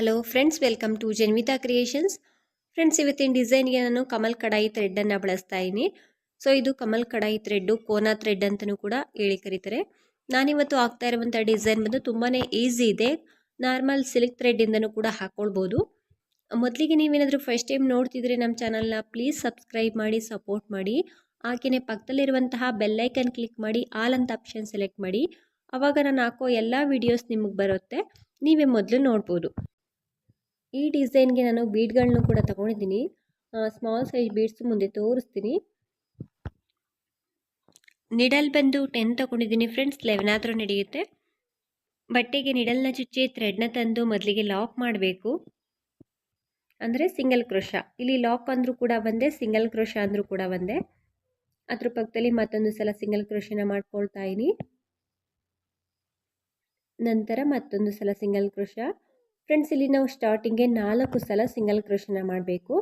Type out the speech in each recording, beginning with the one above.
Hello friends welcome to Janvitha creations friends ಇವತ್ತಿನ ಡಿಸೈನ್ಗೆ ನಾನು ಕಮಲ್ ಕಡಾಯಿ ಥ್ರೆಡ್ಡನ್ನು ಬಳಸ್ತಾ ಇದ್ದೀನಿ. ಸೊ ಇದು ಕಮಲ್ ಕಡಾಯಿ ಥ್ರೆಡ್ಡು ಕೋನಾ ಥ್ರೆಡ್ ಅಂತಲೂ ಕೂಡ ಹೇಳಿ ಕರೀತಾರೆ. ನಾನಿವತ್ತು ಹಾಕ್ತಾ ಇರುವಂಥ ಡಿಸೈನ್ ಬಂದು ತುಂಬಾ ಈಸಿ ಇದೆ. ನಾರ್ಮಲ್ ಸಿಲ್ಕ್ ಥ್ರೆಡ್ಡಿಂದನೂ ಕೂಡ ಹಾಕ್ಕೊಳ್ಬೋದು ಮೊದಲಿಗೆ ನೀವೇನಾದರೂ ಫಸ್ಟ್ ಟೈಮ್ ನೋಡ್ತಿದ್ರೆ ನಮ್ಮ ಚಾನಲ್ನ ಪ್ಲೀಸ್ ಸಬ್ಸ್ಕ್ರೈಬ್ ಮಾಡಿ ಸಪೋರ್ಟ್ ಮಾಡಿ. ಹಾಗೆಯೇ ಪಕ್ಕದಲ್ಲಿರುವಂತಹ ಬೆಲ್ಲೈಕನ್ ಕ್ಲಿಕ್ ಮಾಡಿ ಆಲ್ ಅಂತ ಆಪ್ಷನ್ ಸೆಲೆಕ್ಟ್ ಮಾಡಿ. ಅವಾಗ ನಾನು ಹಾಕೋ ಎಲ್ಲ ವೀಡಿಯೋಸ್ ನಿಮಗೆ ಬರುತ್ತೆ. ನೀವೇ ಮೊದಲು ನೋಡ್ಬೋದು. ಈ ಡಿಸೈನ್ಗೆ ನಾನು ಬೀಡ್ಗಳನ್ನೂ ಕೂಡ ತಗೊಂಡಿದ್ದೀನಿ. ಸ್ಮಾಲ್ ಸೈಜ್ ಬೀಡ್ಸ್ ಮುಂದೆ ತೋರಿಸ್ತೀನಿ. ನಿಡಲ್ ಬಂದು ಟೆನ್ ತಗೊಂಡಿದ್ದೀನಿ ಫ್ರೆಂಡ್ಸ್ ಲೆವೆನ್ ಆದರೂ ನಡೆಯುತ್ತೆ. ಬಟ್ಟೆಗೆ ನಿಡಲ್ನ ಚುಚ್ಚಿ ಥ್ರೆಡ್ನ ತಂದು ಮೊದಲಿಗೆ ಲಾಕ್ ಮಾಡಬೇಕು. ಅಂದರೆ ಸಿಂಗಲ್ ಕ್ರೋಶ. ಇಲ್ಲಿ ಲಾಕ್ ಅಂದರೂ ಕೂಡ ಬಂದೆ, ಸಿಂಗಲ್ ಕ್ರೋಶ ಅಂದರೂ ಕೂಡ ಬಂದೆ. ಅದ್ರ ಪಕ್ಕದಲ್ಲಿ ಮತ್ತೊಂದು ಸಲ ಸಿಂಗಲ್ ಕ್ರೋಶನ ಮಾಡ್ಕೊಳ್ತಾ ಇದ್ದೀನಿ. ನಂತರ ಮತ್ತೊಂದು ಸಲ ಸಿಂಗಲ್ ಕ್ರೋಶ. ಫ್ರೆಂಡ್ಸ್ ಇಲ್ಲಿ ನಾವು ಸ್ಟಾರ್ಟಿಂಗ್ಗೆ ನಾಲ್ಕು ಸಲ ಸಿಂಗಲ್ ಕ್ರೋಶನ ಮಾಡಬೇಕು.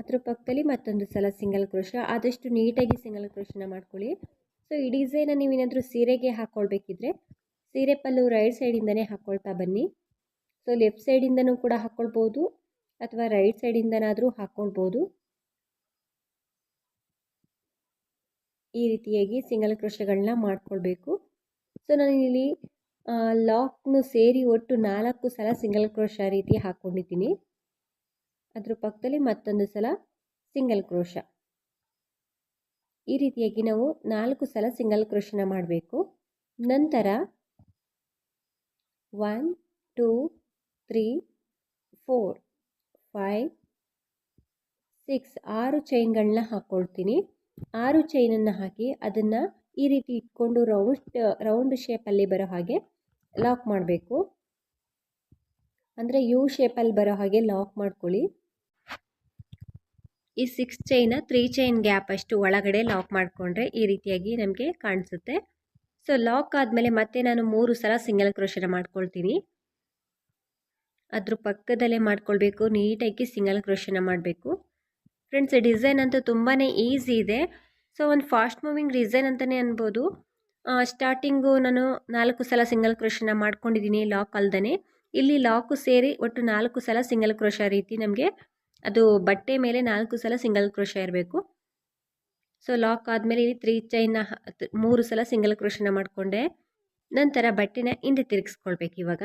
ಅದ್ರ ಪಕ್ಕದಲ್ಲಿ ಮತ್ತೊಂದು ಸಲ ಸಿಂಗಲ್ ಕ್ರೋಶ ಆದಷ್ಟು ನೀಟಾಗಿ ಸಿಂಗಲ್ ಕ್ರೋಶನ ಮಾಡ್ಕೊಳ್ಳಿ. ಸೊ ಈ ಡಿಸೈನ ನೀವೇನಾದರೂ ಸೀರೆಗೆ ಹಾಕ್ಕೊಳ್ಬೇಕಿದ್ರೆ ಸೀರೆ ಪಲ್ಲು ರೈಟ್ ಸೈಡಿಂದನೇ ಹಾಕ್ಕೊಳ್ತಾ ಬನ್ನಿ. ಸೊ ಲೆಫ್ಟ್ ಸೈಡಿಂದನೂ ಕೂಡ ಹಾಕ್ಕೊಳ್ಬೋದು ಅಥವಾ ರೈಟ್ ಸೈಡಿಂದನಾದರೂ ಹಾಕ್ಕೊಳ್ಬೋದು ಈ ರೀತಿಯಾಗಿ ಸಿಂಗಲ್ ಕ್ರೋಶಗಳನ್ನ ಮಾಡ್ಕೊಳ್ಬೇಕು. ಸೊ ನಾನು ಇಲ್ಲಿ ಲಾಕ್ನು ಸೇರಿ ಒಟ್ಟು ನಾಲ್ಕು ಸಲ ಸಿಂಗಲ್ ಕ್ರೋಶ ರೀತಿ ಹಾಕ್ಕೊಂಡಿದ್ದೀನಿ ಅದ್ರ ಪಕ್ಕದಲ್ಲಿ ಮತ್ತೊಂದು ಸಲ ಸಿಂಗಲ್ ಕ್ರೋಶ ಈ ರೀತಿಯಾಗಿ ನಾವು ನಾಲ್ಕು ಸಲ ಸಿಂಗಲ್ ಕ್ರೋಶನ ಮಾಡಬೇಕು. ನಂತರ one two three four five six ಆರು ಚೈನ್ಗಳನ್ನ ಹಾಕ್ಕೊಳ್ತೀನಿ ಆರು ಚೈನನ್ನು ಹಾಕಿ ಅದನ್ನು ಈ ರೀತಿ ಇಟ್ಕೊಂಡು ರೌಂಡ್ ರೌಂಡ್ ಶೇಪಲ್ಲಿ ಬರೋ ಹಾಗೆ ಲಾಕ್ ಮಾಡಬೇಕು. ಅಂದರೆ ಯು ಶೇಪಲ್ಲಿ ಬರೋ ಹಾಗೆ ಲಾಕ್ ಮಾಡ್ಕೊಳ್ಳಿ. ಈ six chain three chain gap ಅಷ್ಟು ಒಳಗಡೆ ಲಾಕ್ ಮಾಡಿಕೊಂಡ್ರೆ ಈ ರೀತಿಯಾಗಿ ನಮಗೆ ಕಾಣಿಸುತ್ತೆ. ಸೊ ಲಾಕ್ ಆದಮೇಲೆ ಮತ್ತೆ ನಾನು ಮೂರು ಸಲ ಸಿಂಗಲ್ ಕ್ರೋಶನ ಮಾಡ್ಕೊಳ್ತೀನಿ. ಅದ್ರ ಪಕ್ಕದಲ್ಲೇ ಮಾಡ್ಕೊಳ್ಬೇಕು, ನೀಟಾಗಿ ಸಿಂಗಲ್ ಕ್ರೋಶನ ಮಾಡಬೇಕು. ಫ್ರೆಂಡ್ಸ್ ಡಿಸೈನ್ ಅಂತೂ ತುಂಬಾ ಈಸಿ ಇದೆ. ಸೊ ಒಂದು ಫಾಸ್ಟ್ ಮೂವಿಂಗ್ ರೀಸನ್ ಅಂತಲೇ ಅನ್ಬೋದು. ಸ್ಟಾರ್ಟಿಂಗು ನಾನು ನಾಲ್ಕು ಸಲ ಸಿಂಗಲ್ ಕ್ರೋಶನ ಮಾಡ್ಕೊಂಡಿದ್ದೀನಿ ಲಾಕ್ ಅಲ್ದೇ ಇಲ್ಲಿ ಲಾಕು ಸೇರಿ ಒಟ್ಟು ನಾಲ್ಕು ಸಲ ಸಿಂಗಲ್ ಕ್ರೋಶ ರೀತಿ ನಮಗೆ ಅದು ಬಟ್ಟೆ ಮೇಲೆ ನಾಲ್ಕು ಸಲ ಸಿಂಗಲ್ ಕ್ರೋಶ ಇರಬೇಕು. ಸೊ ಲಾಕ್ ಆದಮೇಲೆ ಇಲ್ಲಿ ತ್ರೀ ಚೈನ್ನ ಮೂರು ಸಲ ಸಿಂಗಲ್ ಕ್ರೋಶನ ಮಾಡಿಕೊಂಡೆ. ನಂತರ ಬಟ್ಟೆನ ಹಿಂದೆ ತಿರುಗಿಸ್ಕೊಳ್ಬೇಕು ಇವಾಗ.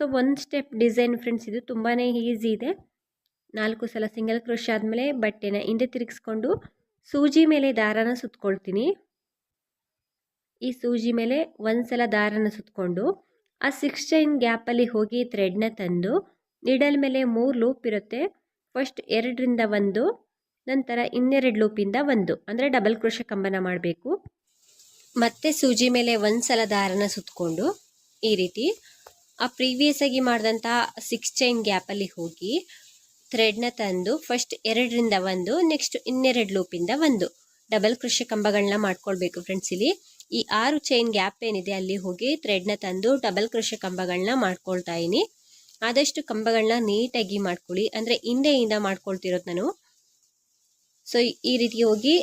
ಸೊ ಒಂದು ಸ್ಟೆಪ್ ಡಿಸೈನ್ ಫ್ರೆಂಡ್ಸ್ ಇದು ತುಂಬಾ ಈಸಿ ಇದೆ. ನಾಲ್ಕು ಸಲ ಸಿಂಗಲ್ ಕ್ರೋಶ ಆದಮೇಲೆ ಬಟ್ಟೆನ ಹಿಂದೆ ತಿರುಗಿಸ್ಕೊಂಡು ಸೂಜಿ ಮೇಲೆ ದಾರನ ಸುತ್ಕೊಳ್ತೀನಿ. ಈ ಸೂಜಿ ಮೇಲೆ ಒಂದು ಸಲ ದಾರನ ಸುತ್ತಕೊಂಡು ಆ ಸಿಕ್ಸ್ ಚೈನ್ ಗ್ಯಾಪಲ್ಲಿ ಹೋಗಿ ಥ್ರೆಡ್ನ ತಂದು ನಿಡಲ್ ಮೇಲೆ ಮೂರು ಲೂಪ್ ಇರುತ್ತೆ. ಫಸ್ಟ್ ಎರಡರಿಂದ ಒಂದು, ನಂತರ ಇನ್ನೆರಡು ಲೂಪಿಂದ ಒಂದು, ಅಂದರೆ ಡಬಲ್ ಕ್ರೋಶ ಕಂಬನ ಮಾಡಬೇಕು. ಮತ್ತೆ ಸೂಜಿ ಮೇಲೆ ಒಂದು ಸಲ ದಾರನ ಸುತ್ತಕೊಂಡು ಈ ರೀತಿ. ಆ ಪ್ರೀವಿಯಸ್ ಆಗಿ ಮಾಡಿದಂಥ ಸಿಕ್ಸ್ ಚೈನ್ ಗ್ಯಾಪಲ್ಲಿ ಹೋಗಿ ಥ್ರೆಡ್ನ ತಂದು ಫಸ್ಟ್ ಎರಡರಿಂದ ಒಂದು ನೆಕ್ಸ್ಟ್ ಇನ್ನೆರಡು ಲೂಪಿಂದ ಒಂದು. ಡಬಲ್ ಕೃಷಿ ಕಂಬಗಳನ್ನ ಮಾಡ್ಕೊಳ್ಬೇಕು ಫ್ರೆಂಡ್ಸ್ ಇಲ್ಲಿ. ಈ ಆರು ಚೈನ್ ಗ್ಯಾಪ್ ಏನಿದೆ ಅಲ್ಲಿ ಹೋಗಿ ಥ್ರೆಡ್ನ ತಂದು ಡಬಲ್ ಕೃಷಿ ಕಂಬಗಳನ್ನ ಮಾಡ್ಕೊಳ್ತಾ ಇದ್ದೀನಿ ಆದಷ್ಟು ಕಂಬಗಳನ್ನ ನೀಟಾಗಿ ಮಾಡ್ಕೊಳ್ಳಿ. ಅಂದರೆ ಹಿಂದೆಯಿಂದ ಮಾಡ್ಕೊಳ್ತಿರೋದು ನಾನು. ಸೊ ಈ ರೀತಿ ಹೋಗಿ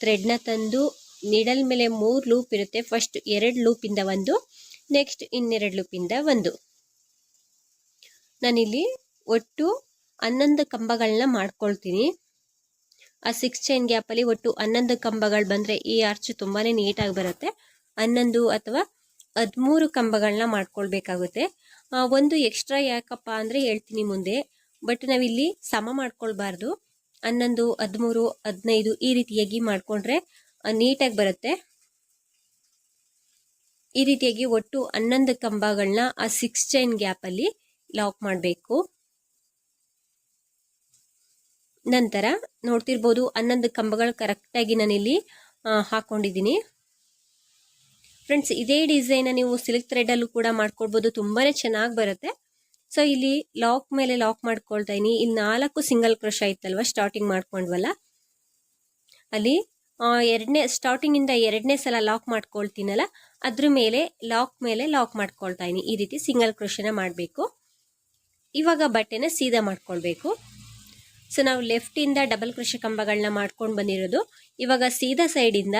ಥ್ರೆಡ್ನ ತಂದು ನೀಡಲ್ ಮೇಲೆ ಮೂರು ಲೂಪ್ ಇರುತ್ತೆ. ಫಸ್ಟ್ ಎರಡು ಲೂಪಿಂದ ಒಂದು ನೆಕ್ಸ್ಟ್ ಇನ್ನೆರಡು ಲೂಪಿಂದ ಒಂದು. ನಾನಿಲ್ಲಿ ಒಟ್ಟು ಹನ್ನೊಂದು ಕಂಬಗಳನ್ನ ಮಾಡ್ಕೊಳ್ತೀನಿ. ಆ ಸಿಕ್ಸ್ ಚೈನ್ ಗ್ಯಾಪಲ್ಲಿ ಒಟ್ಟು ಹನ್ನೊಂದು ಕಂಬಗಳು ಬಂದರೆ ಈ ಆರ್ಚ್ ತುಂಬಾ ನೀಟಾಗಿ ಬರುತ್ತೆ. ಹನ್ನೊಂದು ಅಥವಾ ಹದಿಮೂರು ಕಂಬಗಳನ್ನ ಮಾಡ್ಕೊಳ್ಬೇಕಾಗುತ್ತೆ. ಒಂದು ಎಕ್ಸ್ಟ್ರಾ ಯಾಕಪ್ಪ ಅಂದರೆ ಹೇಳ್ತೀನಿ ಮುಂದೆ. ಬಟ್ ನಾವಿಲ್ಲಿ ಸಮ ಮಾಡ್ಕೊಳ್ಬಾರ್ದು. ಹನ್ನೊಂದು, ಹದಿಮೂರು, ಹದಿನೈದು ಈ ರೀತಿಯಾಗಿ ಮಾಡಿಕೊಂಡ್ರೆ ನೀಟಾಗಿ ಬರುತ್ತೆ. ಈ ರೀತಿಯಾಗಿ ಒಟ್ಟು ಹನ್ನೊಂದು ಕಂಬಗಳನ್ನ ಆ ಸಿಕ್ಸ್ ಚೈನ್ ಗ್ಯಾಪಲ್ಲಿ ಲಾಕ್ ಮಾಡಬೇಕು. ನಂತರ ನೋಡ್ತಿರ್ಬೋದು ಹನ್ನೊಂದು ಕಂಬಗಳು ಕರೆಕ್ಟಾಗಿ ನಾನಿಲ್ಲಿ ಹಾಕ್ಕೊಂಡಿದ್ದೀನಿ ಫ್ರೆಂಡ್ಸ್ ಇದೇ ಡಿಸೈನ ನೀವು ಸಿಲ್ಕ್ ಥ್ರೆಡಲ್ಲೂ ಕೂಡ ಮಾಡ್ಕೊಳ್ಬೋದು. ತುಂಬಾ ಚೆನ್ನಾಗಿ ಬರುತ್ತೆ. ಸೊ ಇಲ್ಲಿ ಲಾಕ್ ಮೇಲೆ ಲಾಕ್ ಮಾಡ್ಕೊಳ್ತಾ ಇದೀನಿ. ಇಲ್ಲಿ ನಾಲ್ಕು ಸಿಂಗಲ್ ಕ್ರೋಶ ಆಯ್ತಲ್ವ ಸ್ಟಾರ್ಟಿಂಗ್ ಮಾಡ್ಕೊಂಡ್ವಲ್ಲ? ಅಲ್ಲಿ ಎರಡನೇ ಸ್ಟಾರ್ಟಿಂಗಿಂದ ಎರಡನೇ ಸಲ ಲಾಕ್ ಮಾಡ್ಕೊಳ್ತೀನಲ್ಲ, ಅದ್ರ ಮೇಲೆ ಲಾಕ್ ಮೇಲೆ ಲಾಕ್ ಮಾಡ್ಕೊಳ್ತಾ ಇದೀನಿ. ಈ ರೀತಿ ಸಿಂಗಲ್ ಕ್ರೋಶನ ಮಾಡಬೇಕು. ಇವಾಗ ಬಟ್ಟೆನ ಸೀದಾ ಮಾಡ್ಕೊಳ್ಬೇಕು. ಸೊ ನಾವು ಲೆಫ್ಟಿಂದ ಡಬಲ್ ಕೃಷಿ ಕಂಬಗಳನ್ನ ಮಾಡ್ಕೊಂಡು ಬಂದಿರೋದು. ಇವಾಗ ಸೀದಾ ಸೈಡಿಂದ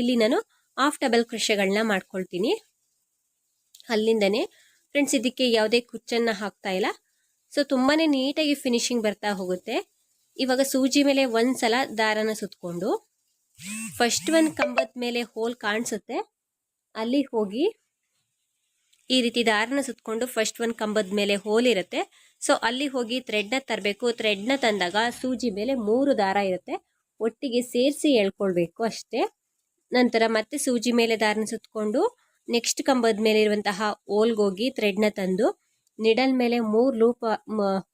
ಇಲ್ಲಿ ನಾನು ಹಾಫ್ ಡಬಲ್ ಕೃಷಿಗಳನ್ನ ಮಾಡ್ಕೊಳ್ತೀನಿ. ಅಲ್ಲಿಂದನೇ ಫ್ರೆಂಡ್ಸ್ ಇದಕ್ಕೆ ಯಾವುದೇ ಕುಚ್ಚನ್ನು ಹಾಕ್ತಾ ಇಲ್ಲ. ಸೊ ತುಂಬಾ ನೀಟಾಗಿ ಫಿನಿಶಿಂಗ್ ಬರ್ತಾ ಹೋಗುತ್ತೆ. ಇವಾಗ ಸೂಜಿ ಮೇಲೆ ಒಂದು ಸಲ ದಾರನ ಸುತ್ತಕೊಂಡು ಫಸ್ಟ್ ಒಂದು ಕಂಬದ ಮೇಲೆ ಹೋಲ್ ಕಾಣಿಸುತ್ತೆ. ಅಲ್ಲಿ ಹೋಗಿ ಈ ರೀತಿ ದಾರನ ಸುತ್ತಕೊಂಡು ಫಸ್ಟ್ ಒಂದು ಕಂಬದ ಮೇಲೆ ಹೋಲ್ ಇರುತ್ತೆ. ಸೊ ಅಲ್ಲಿ ಹೋಗಿ ಥ್ರೆಡ್ನ ತರಬೇಕು. ಥ್ರೆಡ್ನ ತಂದಾಗ ಸೂಜಿ ಮೇಲೆ ಮೂರು ದಾರ ಇರುತ್ತೆ. ಒಟ್ಟಿಗೆ ಸೇರಿಸಿ ಎಳ್ಕೊಳ್ಬೇಕು ಅಷ್ಟೇ. ನಂತರ ಮತ್ತೆ ಸೂಜಿ ಮೇಲೆ ದಾರನ ಸುತ್ತಕೊಂಡು ನೆಕ್ಸ್ಟ್ ಕಂಬದ ಮೇಲೆ ಇರುವಂತಹ ಓಲ್ಗೋಗಿ ಥ್ರೆಡ್ನ ತಂದು ನಿಡಲ್ ಮೇಲೆ ಮೂರು ಲೂಪ್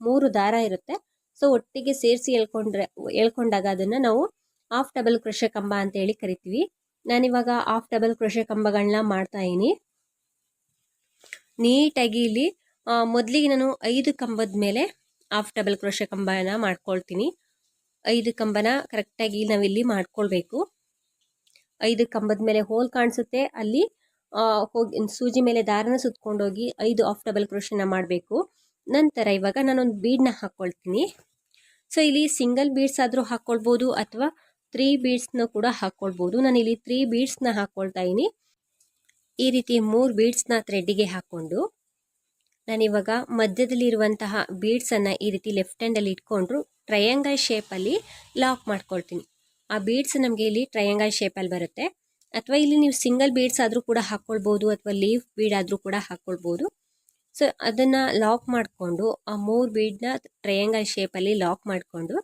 ಮೂರು ದಾರ ಇರುತ್ತೆ. ಸೊ ಒಟ್ಟಿಗೆ ಸೇರಿಸಿ ಎಳ್ಕೊಂಡ್ರೆ, ಎಳ್ಕೊಂಡಾಗ ಅದನ್ನು ನಾವು ಹಾಫ್ ಡಬಲ್ ಕೃಷಿ ಕಂಬ ಅಂತ ಹೇಳಿ ಕರಿತೀವಿ. ನಾನಿವಾಗ ಹಾಫ್ ಡಬಲ್ ಕೃಷ ಕಂಬಗಳನ್ನ ಮಾಡ್ತಾ ಇದ್ದೀನಿ. ನೀಟಾಗಿ ಇಲ್ಲಿ ಮೊದಲಿಗೆ ನಾನು ಐದು ಕಂಬದ ಮೇಲೆ ಹಾಫ್ ಡಬಲ್ ಕ್ರೋಶೆ ಕಂಬನ ಮಾಡ್ಕೊಳ್ತೀನಿ. ಐದು ಕಂಬನ ಕರೆಕ್ಟಾಗಿ ನಾವಿಲ್ಲಿ ಮಾಡ್ಕೊಳ್ಬೇಕು. ಐದು ಕಂಬದ ಮೇಲೆ ಹೋಲ್ ಕಾಣಿಸುತ್ತೆ. ಅಲ್ಲಿ ಹೋಗಿ, ಸೂಜಿ ಮೇಲೆ ದಾರನ ಸುತ್ಕೊಂಡೋಗಿ ಐದು ಆಫ್ ಡಬಲ್ ಕ್ರೋಶನ ಮಾಡಬೇಕು. ನಂತರ ಇವಾಗ ನಾನೊಂದು ಬೀಡ್ನ ಹಾಕ್ಕೊಳ್ತೀನಿ ಸೊ ಇಲ್ಲಿ ಸಿಂಗಲ್ ಬೀಡ್ಸ್ ಆದರೂ ಹಾಕ್ಕೊಳ್ಬೋದು ಅಥವಾ ತ್ರೀ ಬೀಡ್ಸ್ನ ಕೂಡ ಹಾಕ್ಕೊಳ್ಬೋದು ನಾನು ಇಲ್ಲಿ ತ್ರೀ ಬೀಡ್ಸ್ನ ಹಾಕ್ಕೊಳ್ತಾ ಇದ್ದೀನಿ. ಈ ರೀತಿ ಮೂರು ಬೀಡ್ಸ್ನ ಥ್ರೆಡ್ಡಿಗೆ ಹಾಕ್ಕೊಂಡು. ನಾನಿವಾಗ ಮಧ್ಯದಲ್ಲಿರುವಂತಹ ಬೀಡ್ಸನ್ನು ಈ ರೀತಿ ಲೆಫ್ಟ್ ಹ್ಯಾಂಡಲ್ಲಿ ಇಟ್ಕೊಂಡ್ರು ಟ್ರಯಾಂಗಲ್ ಶೇಪಲ್ಲಿ ಲಾಕ್ ಮಾಡ್ಕೊಳ್ತೀನಿ. ಆ ಬೀಡ್ಸ್ ನಮಗೆ ಇಲ್ಲಿ ಟ್ರಯಾಂಗಲ್ ಶೇಪಲ್ಲಿ ಬರುತ್ತೆ. ಅಥವಾ ಇಲ್ಲಿ ನೀವು ಸಿಂಗಲ್ ಬೀಡ್ಸ್ ಆದರೂ ಕೂಡ ಹಾಕ್ಕೊಳ್ಬೋದು ಅಥವಾ ಲೀಫ್ ಬೀಡ್ ಆದರೂ ಕೂಡ ಹಾಕ್ಕೊಳ್ಬೋದು ಸೊ ಅದನ್ನು ಲಾಕ್ ಮಾಡಿಕೊಂಡು ಆ ಮೂರು ಬೀಡ್ನ ಟ್ರಯಾಂಗಲ್ ಶೇಪಲ್ಲಿ ಲಾಕ್ ಮಾಡಿಕೊಂಡು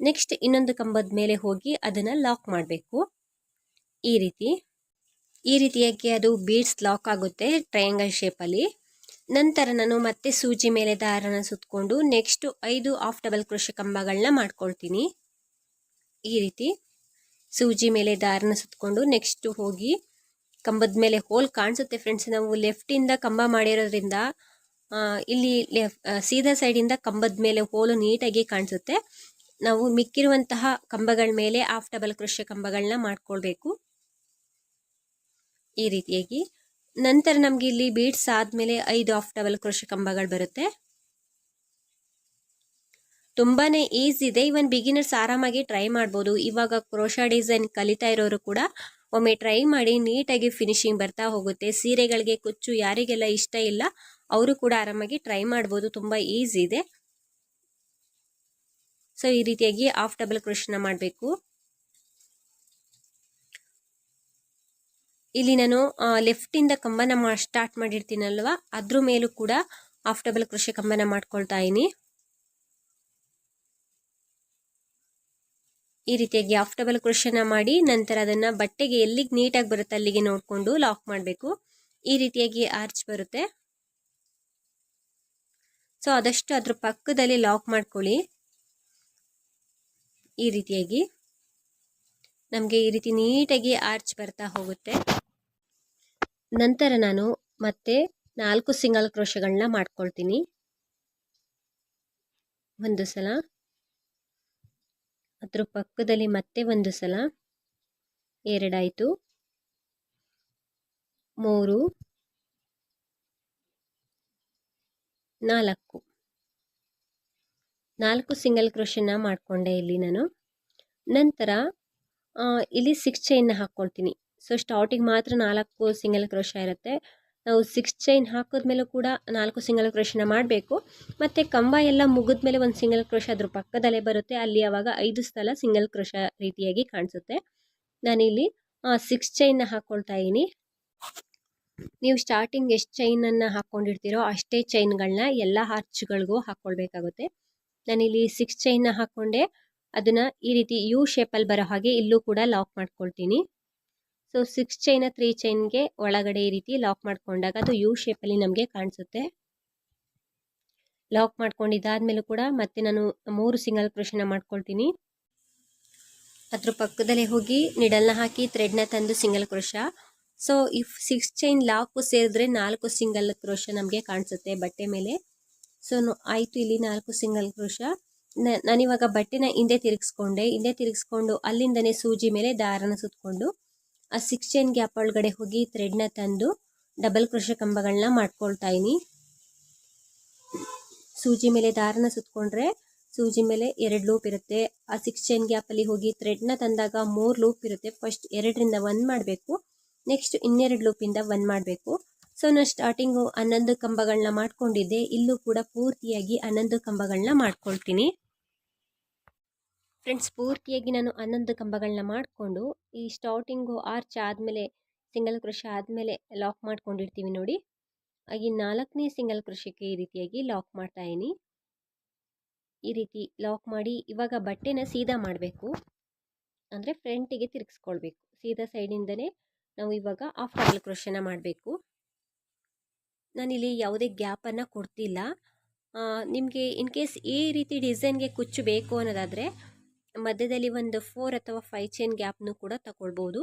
ನೆಕ್ಸ್ಟ್ ಇನ್ನೊಂದು ಕಂಬದ ಮೇಲೆ ಹೋಗಿ ಅದನ್ನು ಲಾಕ್ ಮಾಡಬೇಕು. ಈ ರೀತಿ. ಈ ರೀತಿಯಾಗಿ ಅದು ಬೀಡ್ಸ್ ಲಾಕ್ ಆಗುತ್ತೆ ಟ್ರಯಾಂಗಲ್ ಶೇಪಲ್ಲಿ ನಂತರ ನಾನು ಮತ್ತೆ ಸೂಜಿ ಮೇಲೆ ದಾರನ ಸುತ್ತಕೊಂಡು ನೆಕ್ಸ್ಟ್ ಐದು ಆಫ್ ಡಬಲ್ ಕ್ರೋಶ ಕಂಬಗಳನ್ನ ಮಾಡ್ಕೊಳ್ತೀನಿ. ಈ ರೀತಿ ಸೂಜಿ ಮೇಲೆ ದಾರನ ಸುತ್ತಕೊಂಡು ನೆಕ್ಸ್ಟ್ ಹೋಗಿ ಕಂಬದ ಮೇಲೆ ಹೋಲ್ ಕಾಣಿಸುತ್ತೆ ಫ್ರೆಂಡ್ಸ್ ನಾವು ಲೆಫ್ಟಿಂದ ಕಂಬ ಮಾಡಿರೋದ್ರಿಂದ ಇಲ್ಲಿ ಸೀದಾ ಸೈಡಿಂದ ಕಂಬದ ಮೇಲೆ ಹೋಲು ನೀಟಾಗಿ ಕಾಣಿಸುತ್ತೆ. ನಾವು ಮಿಕ್ಕಿರುವಂತಹ ಕಂಬಗಳ ಮೇಲೆ ಆಫ್ ಡಬಲ್ ಕೃಷಿ ಕಂಬಗಳನ್ನ ಮಾಡ್ಕೊಳ್ಬೇಕು. ಈ ರೀತಿಯಾಗಿ ನಂತರ ನಮಗೆ ಇಲ್ಲಿ ಬೀಡ್ಸ್ ಆದಮೇಲೆ ಐದು ಆಫ್ ಡಬಲ್ ಕೃಷಿ ಕಂಬಗಳು ಬರುತ್ತೆ. ತುಂಬಾ ಈಸಿ ಇದೆ. ಇವನ್ ಬಿಗಿನರ್ಸ್ ಆರಾಮಾಗಿ ಟ್ರೈ ಮಾಡ್ಬೋದು. ಇವಾಗ ಕ್ರೋಶಾ ಡಿಸೈನ್ ಕಲಿತಾ ಇರೋರು ಕೂಡ ಒಮ್ಮೆ ಟ್ರೈ ಮಾಡಿ ನೀಟಾಗಿ ಫಿನಿಶಿಂಗ್ ಬರ್ತಾ ಹೋಗುತ್ತೆ. ಸೀರೆಗಳಿಗೆ ಕುಚ್ಚು ಯಾರಿಗೆಲ್ಲ ಇಷ್ಟ ಇಲ್ಲ, ಅವರು ಕೂಡ ಆರಾಮಾಗಿ ಟ್ರೈ ಮಾಡ್ಬೋದು. ತುಂಬ ಈಸಿ ಇದೆ. ಸೊ ಈ ರೀತಿಯಾಗಿ ಆಫ್ ಡಬಲ್ ಕ್ರೋಶನ ಮಾಡಬೇಕು. ಇಲ್ಲಿ ನಾನು ಲೆಫ್ಟಿಂದ ಕಂಬನ ಮಾ, ಸ್ಟಾರ್ಟ್ ಮಾಡಿರ್ತೀನಲ್ವ, ಅದ್ರ ಮೇಲೂ ಕೂಡ ಆಫ್ ಡಬಲ್ ಕೃಷಿ ಕಂಬನ ಮಾಡ್ಕೊಳ್ತಾ ಇದೀನಿ ಈ ರೀತಿಯಾಗಿ ಆಫ್ ಡಬಲ್ ಕೃಷಿನ ಮಾಡಿ ನಂತರ ಅದನ್ನ ಬಟ್ಟೆಗೆ ಎಲ್ಲಿಗೆ ನೀಟಾಗಿ ಬರುತ್ತೆ ಅಲ್ಲಿಗೆ ನೋಡಿಕೊಂಡು ಲಾಕ್ ಮಾಡಬೇಕು. ಈ ರೀತಿಯಾಗಿ ಆರ್ಚ್ ಬರುತ್ತೆ. ಸೊ ಆದಷ್ಟು ಅದ್ರ ಪಕ್ಕದಲ್ಲಿ ಲಾಕ್ ಮಾಡ್ಕೊಳ್ಳಿ. ಈ ರೀತಿಯಾಗಿ. ನಮಗೆ ಈ ರೀತಿ ನೀಟಾಗಿ ಆರ್ಚ್ ಬರ್ತಾ ಹೋಗುತ್ತೆ. ನಂತರ ನಾನು ಮತ್ತೆ ನಾಲ್ಕು ಸಿಂಗಲ್ ಕ್ರೋಶಗಳನ್ನ ಮಾಡ್ಕೊಳ್ತೀನಿ. ಒಂದು ಸಲ. ಅದ್ರ ಪಕ್ಕದಲ್ಲಿ ಮತ್ತೆ ಒಂದು ಸಲ. ಎರಡಾಯಿತು. ಮೂರು. ನಾಲ್ಕು. ನಾಲ್ಕು ಸಿಂಗಲ್ ಕ್ರೋಶನ್ನ ಮಾಡಿಕೊಂಡೆ ಇಲ್ಲಿ ನಾನು. ನಂತರ ಇಲ್ಲಿ ಸಿಕ್ಸ್ ಚೈನ್ನ ಹಾಕ್ಕೊಳ್ತೀನಿ ಸೊ ಸ್ಟಾರ್ಟಿಂಗ್ ಮಾತ್ರ ನಾಲ್ಕು ಸಿಂಗಲ್ ಕ್ರೋಶ ಇರುತ್ತೆ. ನಾವು ಸಿಕ್ಸ್ ಚೈನ್ ಹಾಕಿದ್ಮೇಲೂ ಕೂಡ ನಾಲ್ಕು ಸಿಂಗಲ್ ಕ್ರೋಶನ ಮಾಡಬೇಕು. ಮತ್ತು ಕಂಬ ಎಲ್ಲ ಮುಗಿದ ಮೇಲೆ ಒಂದು ಸಿಂಗಲ್ ಕ್ರೋಶ ಅದ್ರ ಪಕ್ಕದಲ್ಲೇ ಬರುತ್ತೆ. ಅಲ್ಲಿ ಆವಾಗ ಐದು ಸ್ಥಳ ಸಿಂಗಲ್ ಕ್ರೋಶ ರೀತಿಯಾಗಿ ಕಾಣಿಸುತ್ತೆ. ನಾನಿಲ್ಲಿ ಸಿಕ್ಸ್ ಚೈನ್ನ ಹಾಕ್ಕೊಳ್ತಾ ಇದ್ದೀನಿ. ನೀವು ಸ್ಟಾರ್ಟಿಂಗ್ ಎಷ್ಟು ಚೈನನ್ನು ಹಾಕ್ಕೊಂಡಿರ್ತೀರೋ ಅಷ್ಟೇ ಚೈನ್ಗಳನ್ನ ಎಲ್ಲ ಹಾರ್ಚ್ಗಳಿಗೂ ಹಾಕ್ಕೊಳ್ಬೇಕಾಗುತ್ತೆ ನಾನಿಲ್ಲಿ ಸಿಕ್ಸ್ ಚೈನ್ನ ಹಾಕ್ಕೊಂಡೆ ಅದನ್ನು ಈ ರೀತಿ ಯು ಶೇಪಲ್ಲಿ ಬರೋ ಹಾಗೆ ಇಲ್ಲೂ ಕೂಡ ಲಾಕ್ ಮಾಡ್ಕೊಳ್ತೀನಿ. ಸೊ ಸಿಕ್ಸ್ ಚೈನ ತ್ರೀ ಚೈನ್ಗೆ ಒಳಗಡೆ ಈ ರೀತಿ ಲಾಕ್ ಮಾಡಿಕೊಂಡಾಗ ಅದು ಯು ಶೇಪಲ್ಲಿ ನಮಗೆ ಕಾಣಿಸುತ್ತೆ. ಲಾಕ್ ಮಾಡ್ಕೊಂಡಿದ್ದಾದ್ಮೇಲೂ ಕೂಡ ಮತ್ತೆ ನಾನು ಮೂರು ಸಿಂಗಲ್ ಕ್ರೋಶನ ಮಾಡ್ಕೊಳ್ತೀನಿ. ಅದ್ರ ಪಕ್ಕದಲ್ಲೇ ಹೋಗಿ ನಿಡಲ್ನ ಹಾಕಿ ಥ್ರೆಡ್ನ ತಂದು single crochet so if six chain lock ಸೇರಿದ್ರೆ ನಾಲ್ಕು ಸಿಂಗಲ್ ಕ್ರೋಶ ನಮಗೆ ಕಾಣಿಸುತ್ತೆ ಬಟ್ಟೆ ಮೇಲೆ. ಸೊ ಆಯಿತು ಇಲ್ಲಿ ನಾಲ್ಕು ಸಿಂಗಲ್ ಕ್ರೋಶ ನಾನಿವಾಗ ಬಟ್ಟೆನ ಹಿಂದೆ ತಿರುಗಿಸ್ಕೊಂಡೆ. ಹಿಂದೆ ತಿರುಗಿಸ್ಕೊಂಡು ಅಲ್ಲಿಂದನೇ ಸೂಜಿ ಮೇಲೆ ದಾರನ ಸುತ್ತಕೊಂಡು ಆ ಸಿಕ್ಸ್ ಚೈನ್ ಗ್ಯಾಪ್ ಒಳಗಡೆ ಹೋಗಿ ಥ್ರೆಡ್ನ ತಂದು ಡಬಲ್ ಕ್ರೋಶ ಕಂಬಗಳನ್ನ ಮಾಡ್ಕೊಳ್ತಾ ಇನಿ. ಸೂಜಿ ಮೇಲೆ ದಾರನ ಸುತ್ಕೊಂಡ್ರೆ ಸೂಜಿ ಮೇಲೆ ಎರಡು ಲೂಪ್ ಇರುತ್ತೆ. ಆ ಸಿಕ್ಸ್ ಚೈನ್ ಗ್ಯಾಪಲ್ಲಿ ಹೋಗಿ ಥ್ರೆಡ್ನ ತಂದಾಗ ಮೂರು ಲೂಪ್ ಇರುತ್ತೆ. ಫಸ್ಟ್ ಎರಡರಿಂದ ಒಂದು ಮಾಡಬೇಕು. ನೆಕ್ಸ್ಟ್ ಇನ್ನೆರಡು ಲೂಪಿಂದ ಒನ್ ಮಾಡಬೇಕು. ಸೊ ನಾನು ಸ್ಟಾರ್ಟಿಂಗು ಹನ್ನೊಂದು ಕಂಬಗಳನ್ನ ಮಾಡ್ಕೊಂಡಿದ್ದೆ. ಇಲ್ಲೂ ಕೂಡ ಪೂರ್ತಿಯಾಗಿ ಹನ್ನೊಂದು ಕಂಬಗಳನ್ನ ಮಾಡ್ಕೊಳ್ತೀನಿ. ಫ್ರೆಂಡ್ಸ್, ಪೂರ್ತಿಯಾಗಿ ನಾನು ಹನ್ನೊಂದು ಕಂಬಗಳನ್ನ ಮಾಡಿಕೊಂಡು, ಈ ಸ್ಟಾರ್ಟಿಂಗು ಆರ್ಚ್ ಆದಮೇಲೆ ಸಿಂಗಲ್ ಕೃಷಿ ಆದಮೇಲೆ ಲಾಕ್ ಮಾಡ್ಕೊಂಡಿರ್ತೀವಿ ನೋಡಿ. ಈ ನಾಲ್ಕನೇ ಸಿಂಗಲ್ ಕೃಷಿಗೆ ಈ ರೀತಿಯಾಗಿ ಲಾಕ್ ಮಾಡ್ತಾಯಿನಿ ಈ ರೀತಿ ಲಾಕ್ ಮಾಡಿ, ಇವಾಗ ಬಟ್ಟೆನ ಸೀದಾ ಮಾಡಬೇಕು. ಅಂದರೆ ಫ್ರಂಟಿಗೆ ತಿರುಗಿಸ್ಕೊಳ್ಬೇಕು. ಸೀದಾ ಸೈಡಿಂದನೇ ನಾವು ಇವಾಗ ಆಫ್ ಡಬಲ್ ಕ್ರೋಶನ ಮಾಡಬೇಕು. ನಾನಿಲ್ಲಿ ಯಾವುದೇ ಗ್ಯಾಪನ್ನು ಕೊಡ್ತಿಲ್ಲ. ನಿಮಗೆ ಇನ್ ಕೇಸ್ ಈ ರೀತಿ ಡಿಸೈನ್ಗೆ ಕುಚ್ಚು ಬೇಕು ಅನ್ನೋದಾದರೆ ಮಧ್ಯದಲ್ಲಿ ಒಂದು ಫೋರ್ ಅಥವಾ ಫೈವ್ ಚೈನ್ ಗ್ಯಾಪ್ನು ಕೂಡ ತಗೊಳ್ಬೋದು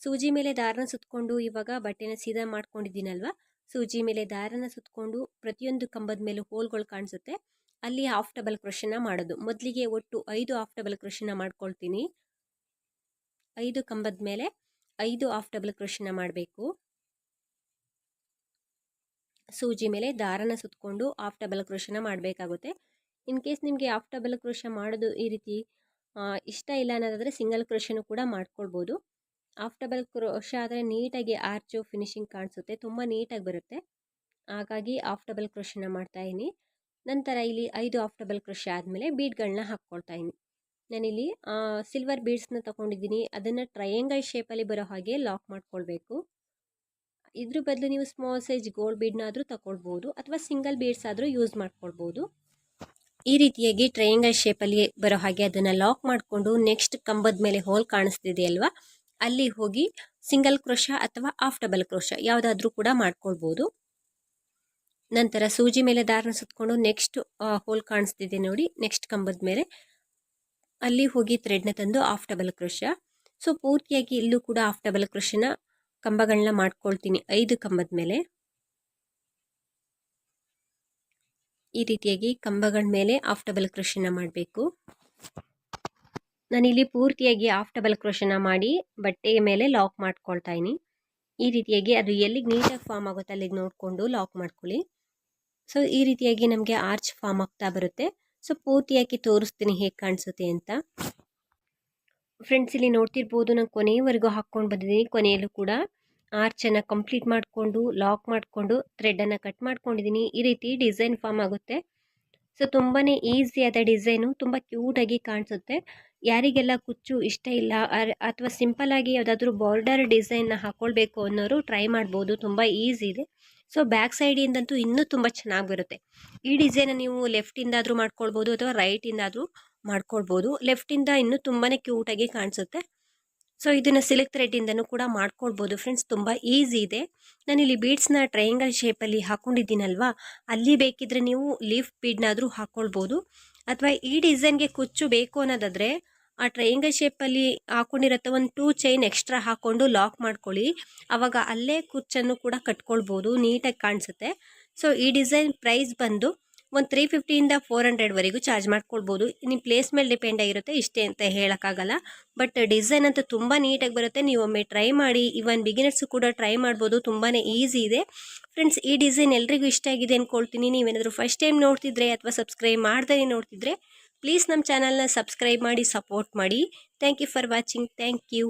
ಸೂಜಿ ಮೇಲೆ ದಾರನ ಸುತ್ತಕೊಂಡು ಇವಾಗ ಬಟ್ಟೆನ ಸೀದಾ ಮಾಡ್ಕೊಂಡಿದ್ದೀನಲ್ವ? ಸೂಜಿ ಮೇಲೆ ದಾರನ ಸುತ್ತಕೊಂಡು ಪ್ರತಿಯೊಂದು ಕಂಬದ ಮೇಲೆ ಹೋಲ್ಗಳು ಕಾಣಿಸುತ್ತೆ. ಅಲ್ಲಿ ಹಾಫ್ ಡಬಲ್ ಕ್ರೋಶನ ಮಾಡೋದು. ಮೊದಲಿಗೆ ಒಟ್ಟು ಐದು ಹಾಫ್ ಡಬಲ್ ಕ್ರೋಶನ ಮಾಡ್ಕೊಳ್ತೀನಿ. ಐದು ಕಂಬದ ಮೇಲೆ ಐದು ಹಾಫ್ ಡಬಲ್ ಕ್ರೋಶನ ಮಾಡಬೇಕು. ಸೂಜಿ ಮೇಲೆ ದಾರನ ಸುತ್ತಕೊಂಡು ಹಾಫ್ ಡಬಲ್ ಕ್ರೋಶನ ಮಾಡಬೇಕಾಗುತ್ತೆ. ಇನ್ ಕೇಸ್ ನಿಮಗೆ ಹಾಫ್ ಡಬಲ್ ಕ್ರೋಶ ಮಾಡೋದು ಈ ರೀತಿ ಇಷ್ಟ ಇಲ್ಲ ಅನ್ನೋದಾದರೆ ಸಿಂಗಲ್ ಕ್ರೋಶನು ಕೂಡ ಮಾಡ್ಕೊಳ್ಬೋದು. ಹಾಫ್ ಡಬಲ್ ಕ್ರೋಶ ಆದರೆ ನೀಟಾಗಿ ಆರ್ಚು, ಫಿನಿಶಿಂಗ್ ಕಾಣಿಸುತ್ತೆ, ತುಂಬ ನೀಟಾಗಿ ಬರುತ್ತೆ. ಹಾಗಾಗಿ ಹಾಫ್ ಡಬಲ್ ಕ್ರೋಶನ ಮಾಡ್ತಾಯಿನಿ ನಂತರ ಇಲ್ಲಿ ಐದು ಹಾಫ್ ಡಬಲ್ ಕ್ರೋಶ ಆದಮೇಲೆ ಬೀಡ್ಗಳನ್ನ ಹಾಕ್ಕೊಳ್ತಾ ಇದ್ದೀನಿ. ನಾನಿಲ್ಲಿ ಸಿಲ್ವರ್ ಬೀಡ್ಸ್ನ ತೊಗೊಂಡಿದ್ದೀನಿ. ಅದನ್ನು ಟ್ರಯಾಂಗಲ್ ಶೇಪಲ್ಲಿ ಬರೋ ಹಾಗೆ ಲಾಕ್ ಮಾಡ್ಕೊಳ್ಬೇಕು. ಇದ್ರ ಬದಲು ನೀವು ಸ್ಮಾಲ್ ಸೈಜ್ ಗೋಲ್ಡ್ ಬೀಡ್ನಾದರೂ ತಗೊಳ್ಬೋದು ಅಥವಾ ಸಿಂಗಲ್ ಬೀಡ್ಸ್ ಆದರೂ ಯೂಸ್ ಮಾಡ್ಕೊಳ್ಬೋದು. ಈ ರೀತಿಯಾಗಿ ಟ್ರಯಾಂಗಲ್ ಶೇಪಲ್ಲಿ ಬರೋ ಹಾಗೆ ಅದನ್ನು ಲಾಕ್ ಮಾಡಿಕೊಂಡು ನೆಕ್ಸ್ಟ್ ಕಂಬದ ಮೇಲೆ ಹೋಲ್ ಕಾಣಿಸ್ತಿದೆ ಅಲ್ವಾ? ಅಲ್ಲಿ ಹೋಗಿ ಸಿಂಗಲ್ ಕ್ರೋಶ ಅಥವಾ ಆಫ್ ಡಬಲ್ ಕ್ರೋಶ ಯಾವುದಾದ್ರೂ ಕೂಡ ಮಾಡ್ಕೊಳ್ಬೋದು. ನಂತರ ಸೂಜಿ ಮೇಲೆ ದಾರನ ಸುತ್ತಕೊಂಡು ನೆಕ್ಸ್ಟ್ ಹೋಲ್ ಕಾಣಿಸ್ತಿದೆ ನೋಡಿ ನೆಕ್ಸ್ಟ್ ಕಂಬದ ಮೇಲೆ. ಅಲ್ಲಿ ಹೋಗಿ ಥ್ರೆಡ್ನ ತಂದು ಆಫ್ ಡಬಲ್ ಕ್ರೋಶ ಸೊ ಪೂರ್ತಿಯಾಗಿ ಇಲ್ಲೂ ಕೂಡ ಆಫ್ ಡಬಲ್ ಕ್ರೋಶನ ಕಂಬಗಳನ್ನ ಮಾಡ್ಕೊಳ್ತೀನಿ ಐದು ಕಂಬದ ಮೇಲೆ. ಈ ರೀತಿಯಾಗಿ ಕಂಬಗಳ ಮೇಲೆ ಆಫ್ ಡಬಲ್ ಕ್ರೋಶನ ಮಾಡಬೇಕು. ನಾನಿಲ್ಲಿ ಪೂರ್ತಿಯಾಗಿ ಆಫ್ ಡಬಲ್ ಕ್ರೋಶನ ಮಾಡಿ ಬಟ್ಟೆಯ ಮೇಲೆ ಲಾಕ್ ಮಾಡ್ಕೊಳ್ತಾ ಇದ್ದೀನಿ ಈ ರೀತಿಯಾಗಿ ಅದು ಎಲ್ಲಿಗೆ ನೀಟಾಗಿ ಫಾರ್ಮ್ ಆಗುತ್ತೆ ಅಲ್ಲಿಗೆ ನೋಡಿಕೊಂಡು ಲಾಕ್ ಮಾಡ್ಕೊಳ್ಳಿ. ಸೊ, ಈ ರೀತಿಯಾಗಿ ನಮಗೆ ಆರ್ಚ್ ಫಾರ್ಮ್ ಆಗ್ತಾ ಬರುತ್ತೆ. ಸೊ, ಪೂರ್ತಿಯಾಗಿ ತೋರಿಸ್ತೀನಿ ಹೇಗೆ ಕಾಣಿಸುತ್ತೆ ಅಂತ. ಫ್ರೆಂಡ್ಸ್, ಇಲ್ಲಿ ನೋಡ್ತಿರ್ಬೋದು ನಾನು ಕೊನೆಯವರೆಗೂ ಹಾಕ್ಕೊಂಡು ಬಂದಿದ್ದೀನಿ ಕೊನೆಯಲ್ಲೂ ಕೂಡ ಆರ್ಚನ್ನು ಕಂಪ್ಲೀಟ್ ಮಾಡಿಕೊಂಡು, ಲಾಕ್ ಮಾಡಿಕೊಂಡು ಥ್ರೆಡನ್ನು ಕಟ್ ಮಾಡ್ಕೊಂಡಿದ್ದೀನಿ ಈ ರೀತಿ ಡಿಸೈನ್ ಫಾರ್ಮ್ ಆಗುತ್ತೆ. ಸೊ ತುಂಬಾ ಈಸಿಯಾದ ಡಿಸೈನು, ತುಂಬ ಕ್ಯೂಟಾಗಿ ಕಾಣಿಸುತ್ತೆ. ಯಾರಿಗೆಲ್ಲ ಕುಚ್ಚು ಇಷ್ಟ ಇಲ್ಲ ಅಥವಾ ಸಿಂಪಲ್ಲಾಗಿ ಯಾವುದಾದ್ರೂ ಬಾರ್ಡರ್ ಡಿಸೈನ್ನ ಹಾಕ್ಕೊಳ್ಬೇಕು ಅನ್ನೋರು ಟ್ರೈ ಮಾಡ್ಬೋದು. ತುಂಬ ಈಸಿ ಇದೆ. ಸೊ, ಬ್ಯಾಕ್ ಸೈಡಿಂದಂತೂ ಇನ್ನೂ ತುಂಬ ಚೆನ್ನಾಗಿ ಬರುತ್ತೆ. ಈ ಡಿಸೈನ್ ನೀವು ಲೆಫ್ಟಿಂದಾದರೂ ಮಾಡ್ಕೊಳ್ಬೋದು, ಅಥವಾ ರೈಟಿಂದಾದರೂ ಮಾಡ್ಕೊಳ್ಬೋದು. ಲೆಫ್ಟಿಂದ ಇನ್ನೂ ತುಂಬಾ ಕ್ಯೂಟಾಗಿ ಕಾಣಿಸುತ್ತೆ. ಸೊ ಇದನ್ನು ಸಿಲ್ಕ್ ಥ್ರೆಡ್ಡಿಂದನೂ ಕೂಡ ಮಾಡ್ಕೊಳ್ಬೋದು. ಫ್ರೆಂಡ್ಸ್ ತುಂಬ ಈಸಿ ಇದೆ. ನಾನಿಲ್ಲಿ ಬೀಡ್ಸ್ನ ಟ್ರಯಾಂಗಲ್ ಶೇಪಲ್ಲಿ ಹಾಕ್ಕೊಂಡಿದ್ದೀನಲ್ವಾ ಅಲ್ಲಿ ಬೇಕಿದ್ರೆ ನೀವು ಲೀಫ್ ಬೀಡ್ನಾದರೂ ಹಾಕ್ಕೊಳ್ಬೋದು ಅಥವಾ ಈ ಡಿಸೈನ್ಗೆ ಕುಚ್ಚು ಬೇಕು ಅನ್ನೋದಾದರೆ, ಆ ಟ್ರಯಾಂಗಲ್ ಶೇಪಲ್ಲಿ ಹಾಕೊಂಡಿರತ್ತೆ ಒಂದು ಟೂ ಚೈನ್ ಎಕ್ಸ್ಟ್ರಾ ಹಾಕ್ಕೊಂಡು ಲಾಕ್ ಮಾಡ್ಕೊಳ್ಳಿ. ಆವಾಗ ಅಲ್ಲೇ ಕುಚ್ಚನ್ನು ಕೂಡ ಕಟ್ಕೊಳ್ಬೋದು. ನೀಟಾಗಿ ಕಾಣಿಸುತ್ತೆ. ಸೊ ಈ ಡಿಸೈನ್ ಪ್ರೈಸ್ ಬಂದು ಒಂದು ತ್ರೀ ಫಿಫ್ಟಿಯಿಂದ ಫೋರ್ ಹಂಡ್ರೆಡ್ವರೆಗೂ ಚಾರ್ಜ್ ಮಾಡ್ಕೊಳ್ಬೋದು. ನಿಮ್ಮ ಪ್ಲೇಸ್ ಮೇಲೆ ಡಿಪೆಂಡ್ ಆಗಿರುತ್ತೆ, ಇಷ್ಟೇ ಅಂತ ಹೇಳೋಕ್ಕಾಗಲ್ಲ. ಬಟ್ ಡಿಸೈನ್ ಅಂತೂ ತುಂಬ ನೀಟಾಗಿ ಬರುತ್ತೆ. ನೀವು ಒಮ್ಮೆ ಟ್ರೈ ಮಾಡಿ ಇವನ್ ಬಿಗಿನರ್ಸು ಕೂಡ ಟ್ರೈ ಮಾಡ್ಬೋದು. ತುಂಬಾ ಈಸಿ ಇದೆ. ಫ್ರೆಂಡ್ಸ್ ಈ ಡಿಸೈನ್ ಎಲ್ರಿಗೂ ಇಷ್ಟ ಆಗಿದೆ ಅಂದ್ಕೊಳ್ತೀನಿ ನೀವೇನಾದರೂ ಫಸ್ಟ್ ಟೈಮ್ ನೋಡ್ತಿದ್ರೆ ಅಥವಾ ಸಬ್ಸ್ಕ್ರೈಬ್ ಮಾಡ್ದೇ ನೋಡ್ತಿದ್ರೆ ಪ್ಲೀಸ್ ನಮ್ಮ ಚಾನಲ್ನ ಸಬ್ಸ್ಕ್ರೈಬ್ ಮಾಡಿ ಸಪೋರ್ಟ್ ಮಾಡಿ. Thank you for watching thank you